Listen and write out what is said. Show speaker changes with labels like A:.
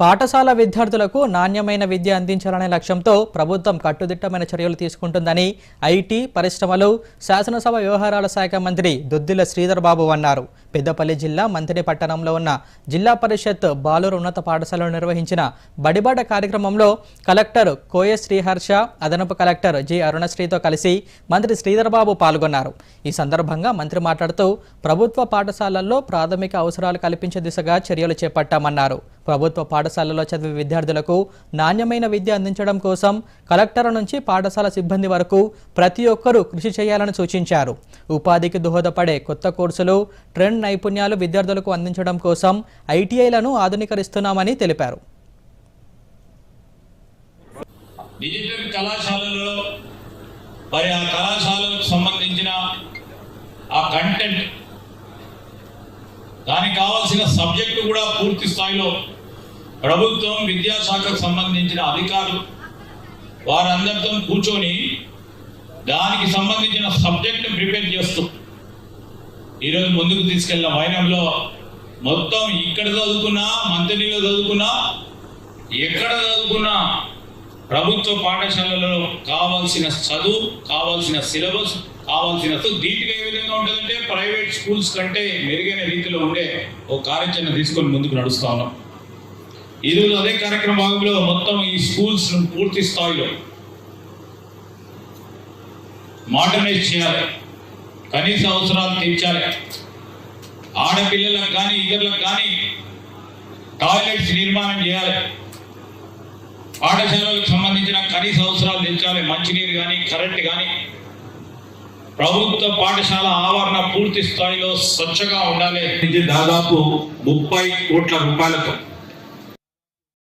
A: పాఠశాల విద్యార్థులకు నాణ్యమైన విద్య అందించాలనే లక్ష్యంతో ప్రభుత్వం కట్టుదిట్టమైన చర్యలు తీసుకుంటుందని ఐటీ పరిశ్రమలు శాసనసభ వ్యవహారాల శాఖ మంత్రి దుద్దిల శ్రీధర్ బాబు అన్నారు. పెద్దపల్లి జిల్లా మంతిని పట్టణంలో ఉన్న జిల్లా పరిషత్ బాలుర ఉన్నత పాఠశాలలో నిర్వహించిన బడిబాట కార్యక్రమంలో కలెక్టర్ కోయ శ్రీహర్ష అదనపు కలెక్టర్ జి అరుణశ్రీతో కలిసి మంత్రి శ్రీధర్బాబు పాల్గొన్నారు. ఈ సందర్భంగా మంత్రి మాట్లాడుతూ ప్రభుత్వ పాఠశాలల్లో ప్రాథమిక అవసరాలు కల్పించే దిశగా చర్యలు చేపట్టామన్నారు. ప్రభుత్వ పాఠశాలలో చదివే విద్యార్థులకు నాణ్యమైన విద్య అందించడం కోసం కలెక్టర్ నుంచి పాఠశాల సిబ్బంది వరకు ప్రతి ఒక్కరూ కృషి చేయాలని సూచించారు. ఉపాధికి దోహదపడే కొత్త కోర్సులు ట్రెండ్ నైపుణ్యాలు విద్యార్థులకు అందించడం కోసం ఐటీఐలను ఆధునీకరిస్తున్నామని తెలిపారు.
B: డిజిటల్ కళాశాలలో మరి ఆ కళాశాలకు సంబంధించిన ఆ కంటెంట్ దానికి కావాల్సిన సబ్జెక్టు కూడా పూర్తి స్థాయిలో ప్రభుత్వం విద్యాశాఖకు సంబంధించిన అధికారులు వారందరితో కూర్చొని దానికి సంబంధించిన సబ్జెక్ట్ ప్రిపేర్ చేస్తూ ఈరోజు ముందుకు తీసుకెళ్ళిన వైనంలో మొత్తం ఇక్కడ చదువుకున్నా మంత్రిలో చదువుకున్నా ఎక్కడ చదువుకున్నా ప్రభుత్వ పాఠశాలలో కావాల్సిన చదువు కావాల్సిన సిలబస్ కావాల్సిన ధీటుగా ఏ విధంగా ఉంటుందంటే ప్రైవేట్ స్కూల్స్ కంటే మెరుగైన రీతిలో ఉండే ఒక కార్యాచరణ తీసుకొని ముందుకు నడుస్తా ఉన్నాం. ఈరోజు అదే కార్యక్రమ భాగంలో మొత్తం ఈ స్కూల్స్ పూర్తి స్థాయిలో మోడర్నైజ్ చేయాలి. కనీస అవసరాలు తీర్చాలి. ఆడపిల్లలకు కానీ ఇతరులకు కానీ టాయిలెట్స్ నిర్మాణం చేయాలి. పాఠశాలలకు సంబంధించిన కనీస అవసరాలు తెచ్చాలి మంచినీరు కానీ కరెంట్ కానీ. ప్రభుత్వ పాఠశాల ఆవరణ పూర్తి స్థాయిలో స్వచ్ఛగా ఉండాలి.
C: ఇది దాదాపు ముప్పై కోట్ల రూపాయలతో